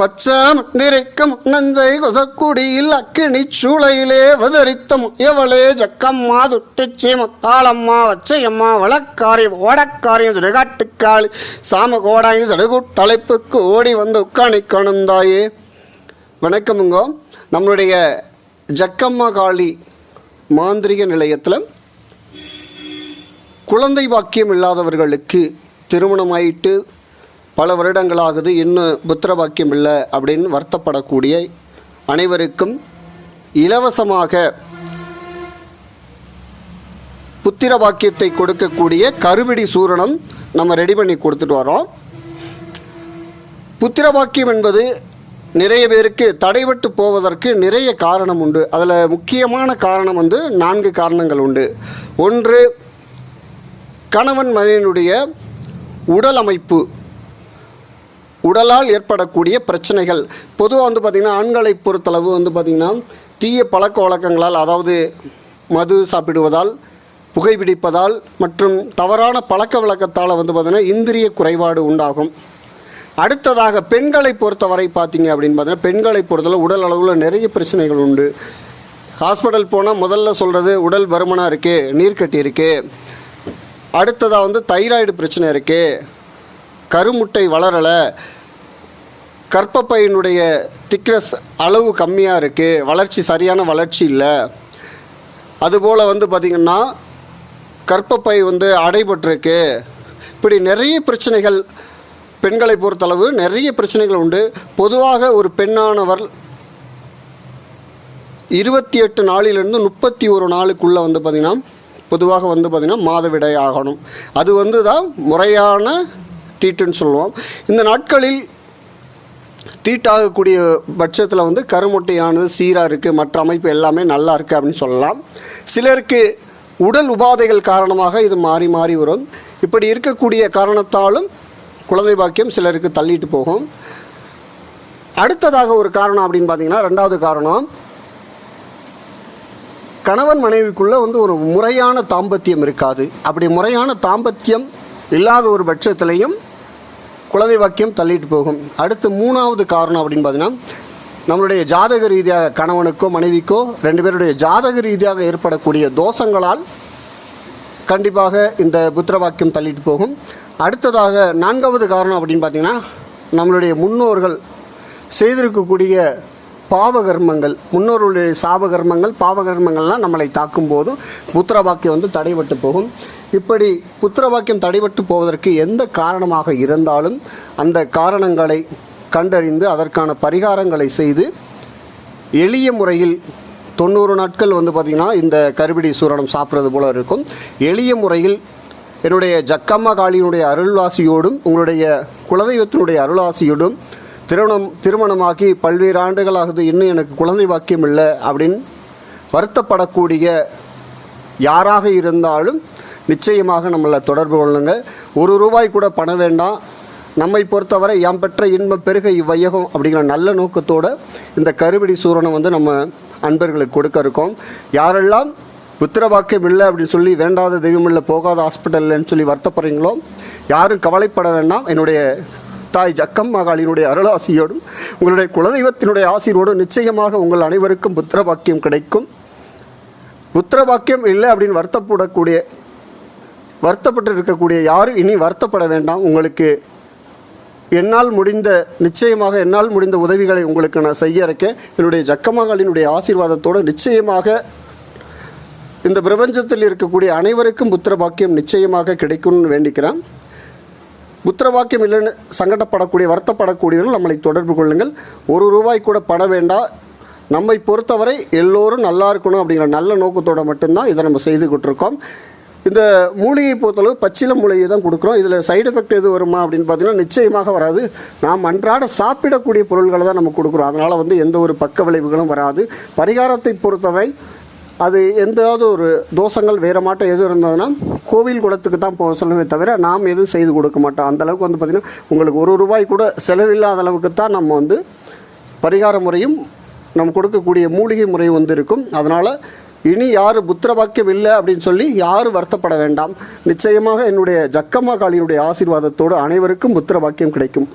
பச்சாமந்திரிக்கும் நஞ்சை கொசக்குடியில் அக்கினி சூளையிலே வதரித்தம் எவளே ஜக்கம்மா துட்டிச்சி முத்தாளம்மா வச்சையம்மா வழக்காரி ஓடக்காரியம் சுடுகாட்டுக்காளி சாம கோடாங்கி சடுகுட்டழைப்புக்கு ஓடி வந்து உட்காணி கணுந்தாயே வணக்கமுங்க நம்மளுடைய ஜக்கம்மா காளி மாந்திரிக நிலையத்தில் குழந்தை பாக்கியம் இல்லாதவர்களுக்கு திருமணமாயிட்டு பல வருடங்களாகுது இன்னும் புத்திர பாக்கியம் இல்லை அப்படின்னு வருத்தப்படக்கூடிய அனைவருக்கும் இலவசமாக புத்திர பாக்கியத்தை கொடுக்கக்கூடிய கருவிடி சூரணம் நம்ம ரெடி பண்ணி கொடுத்துட்டு வரோம் புத்திர பாக்கியம் என்பது நிறைய பேருக்கு தடைபட்டு போவதற்கு நிறைய காரணம் உண்டு. அதில் முக்கியமான காரணம் வந்து நான்கு காரணங்கள் உண்டு. ஒன்று கணவன் மனிதனுடைய உடல் அமைப்பு. உடலால் ஏற்படக்கூடிய பிரச்சனைகள். பொதுவாக வந்து பார்த்திங்கன்னா ஆண்களை பொறுத்தளவு வந்து பார்த்திங்கன்னா தீய பழக்க வழக்கங்களால் அதாவது மது சாப்பிடுவதால் புகைப்பிடிப்பதால் மற்றும் தவறான பழக்க வழக்கத்தால் வந்து பார்த்திங்கன்னா இந்திரிய குறைபாடு உண்டாகும். அடுத்ததாக பெண்களை பொறுத்தவரை பார்த்தீங்க அப்படின்னு பார்த்தீங்கன்னா பெண்களை பொறுத்தளவு உடல் அளவில் நிறைய பிரச்சனைகள் உண்டு. ஹாஸ்பிட்டல் போனால் முதல்ல சொல்கிறது உடல் பருமனாக இருக்குது நீர்க்கட்டி இருக்குது அடுத்ததாக வந்து தைராய்டு பிரச்சனை இருக்குது கருமுட்டை வளரலை. கற்பப்பையினுடைய திக்னஸ் அளவு கம்மியாக இருக்குது வளர்ச்சி சரியான வளர்ச்சி இல்லை. அதுபோல் வந்து பார்த்திங்கன்னா கற்பப்பை வந்து அடைபட்டிருக்கு. இப்படி நிறைய பிரச்சனைகள் பெண்களை பொறுத்தளவு நிறைய பிரச்சனைகள் உண்டு. பொதுவாக ஒரு பெண்ணானவர் இருபத்தி எட்டு நாளிலிருந்து முப்பத்தி ஒரு நாளுக்குள்ளே வந்து பார்த்திங்கன்னா பொதுவாக வந்து பார்த்திங்கன்னா மாதவிடை ஆகணும். அது வந்து தான் முறையான தீட்டுன்னு சொல்லுவோம். இந்த நாட்களில் தீட்டாகக்கூடிய பட்சத்தில் வந்து கருமுட்டையானது சீராக இருக்குது மற்ற அமைப்பு எல்லாமே நல்லா இருக்குது அப்படின்னு சொல்லலாம். சிலருக்கு உடல் உபாதைகள் காரணமாக இது மாறி மாறி வரும். இப்படி இருக்கக்கூடிய காரணத்தாலும் குழந்தை பாக்கியம் சிலருக்கு தள்ளிட்டு போகும். அடுத்ததாக ஒரு காரணம் அப்படின்னு பார்த்தீங்கன்னா ரெண்டாவது காரணம் கணவன் மனைவிக்குள்ளே வந்து ஒரு முறையான தாம்பத்தியம் இருக்காது. அப்படி முறையான தாம்பத்தியம் இல்லாத ஒரு பட்சத்திலையும் குழந்தை வாக்கியம் தள்ளிட்டு போகும். அடுத்து மூணாவது காரணம் அப்படின்னு பார்த்தீங்கன்னா நம்மளுடைய ஜாதக ரீதியாக கணவனுக்கோ மனைவிக்கோ ரெண்டு பேருடைய ஜாதக ரீதியாக ஏற்படக்கூடிய தோஷங்களால் கண்டிப்பாக இந்த புத்திர வாக்கியம் தள்ளிட்டு போகும். அடுத்ததாக நான்காவது காரணம் அப்படின்னு பார்த்தீங்கன்னா நம்மளுடைய முன்னோர்கள் செய்திருக்கக்கூடிய பாவகர்மங்கள் முன்னோர்களுடைய சாபகர்மங்கள் பாவகர்மங்கள்லாம் நம்மளை தாக்கும் போதும் புத்திர வாக்கியம் வந்து தடைபட்டு போகும். இப்படி புத்திர பாக்கியம் தடைபட்டு போவதற்கு எந்த காரணமாக இருந்தாலும் அந்த காரணங்களை கண்டறிந்து அதற்கான பரிகாரங்களை செய்து எளிய முறையில் தொண்ணூறு நாட்கள் வந்து பார்த்திங்கன்னா இந்த கருபிடி சூரணம் சாப்பிட்றது போல இருக்கும். எளிய முறையில் என்னுடைய ஜக்கம்மா காளியினுடைய அருள்வாசியோடும் உங்களுடைய குலதெய்வத்தினுடைய அருள்வாசியோடும் திருமணம் திருமணமாகி பல்வேறு ஆண்டுகளாகுது இன்னும் எனக்கு குழந்தை வாக்கியம் இல்லை அப்படின்னு வருத்தப்படக்கூடிய யாராக இருந்தாலும் நிச்சயமாக நம்மளை தொடர்பு கொள்ளுங்க ஒரு ரூபாய் கூட பண வேண்டாம். நம்மை பொறுத்தவரை எம் பெற்ற இன்பம் பெருக இவ்வையகம் அப்படிங்கிற நல்ல நோக்கத்தோடு இந்த கருவிடி சூரணம் வந்து நம்ம அன்பர்களுக்கு கொடுக்க இருக்கோம். யாரெல்லாம் உத்தரவாக்கியம் இல்லை அப்படின்னு சொல்லி வேண்டாத தெய்வம் இல்லை போகாத ஹாஸ்பிட்டல்லன்னு சொல்லி வருத்தப்படுறீங்களோ யாரும் கவலைப்பட வேண்டாம். என்னுடைய தாய் ஜக்கம் மகாளினுடைய அருளாசியோடும் உங்களுடைய குலதெய்வத்தினுடைய ஆசீர்வோடும் நிச்சயமாக உங்கள் அனைவருக்கும் புத்திரபாக்கியம் கிடைக்கும். புத்திரபாக்கியம் இல்லை அப்படின்னு வருத்தப்படக்கூடிய வருத்தப்பட்டு இருக்கக்கூடிய யாரும் இனி வருத்தப்பட வேண்டாம். உங்களுக்கு என்னால் முடிந்த நிச்சயமாக என்னால் முடிந்த உதவிகளை உங்களுக்கு நான் செய்ய இருக்கேன் என்னுடைய ஜக்கமகளினுடைய ஆசீர்வாதத்தோடு நிச்சயமாக இந்த பிரபஞ்சத்தில் இருக்கக்கூடிய அனைவருக்கும் புத்திர பாக்கியம் நிச்சயமாக கிடைக்கும்னு வேண்டிக்கிறேன். புத்திர பாக்கியம் இல்லைன்னு சங்கடப்படக்கூடிய வருத்தப்படக்கூடியவர்கள் நம்மளை தொடர்பு கொள்ளுங்கள். ஒரு ரூபாய் கூட பட வேண்டாம். நம்மை பொறுத்தவரை எல்லோரும் நல்லா இருக்கணும் அப்படிங்கிற நல்ல நோக்கத்தோடு மட்டும்தான் இதை நம்ம செய்து கொண்டிருக்கோம் இந்த மூலிகை பொறுத்தளவு பச்சில மூலிகை தான் கொடுக்குறோம். இதில் சைடு எஃபெக்ட் எது வருமா அப்படின்னு பார்த்தீங்கன்னா நிச்சயமாக வராது. நாம் அன்றாட சாப்பிடக்கூடிய பொருள்களை தான் நம்ம கொடுக்குறோம். அதனால் வந்து எந்த ஒரு பக்க விளைவுகளும் வராது. பரிகாரத்தை பொறுத்தவரை அது எந்தாவது ஒரு தோஷங்கள் வேறு மாட்டம் எது இருந்ததுன்னா கோவில் குளத்துக்கு தான் போக சொல்லவே தவிர நாம் எதுவும் செய்து கொடுக்க மாட்டோம். அந்த அளவுக்கு வந்து பார்த்திங்கன்னா உங்களுக்கு ஒரு ரூபாய் கூட செலவில்லாத அளவுக்கு தான் நம்ம வந்து பரிகார முறையும் நம்ம கொடுக்கக்கூடிய மூலிகை முறையும் வந்து இருக்கும். அதனால் இனி யார் புத்திர பாக்கியம் இல்லை அப்படின்னு சொல்லி யாரும் வருத்தப்பட வேண்டாம். நிச்சயமாக என்னுடைய ஜக்கம்மா காளியினுடைய ஆசீர்வாதத்தோடு அனைவருக்கும் புத்திர பாக்கியம் கிடைக்கும்.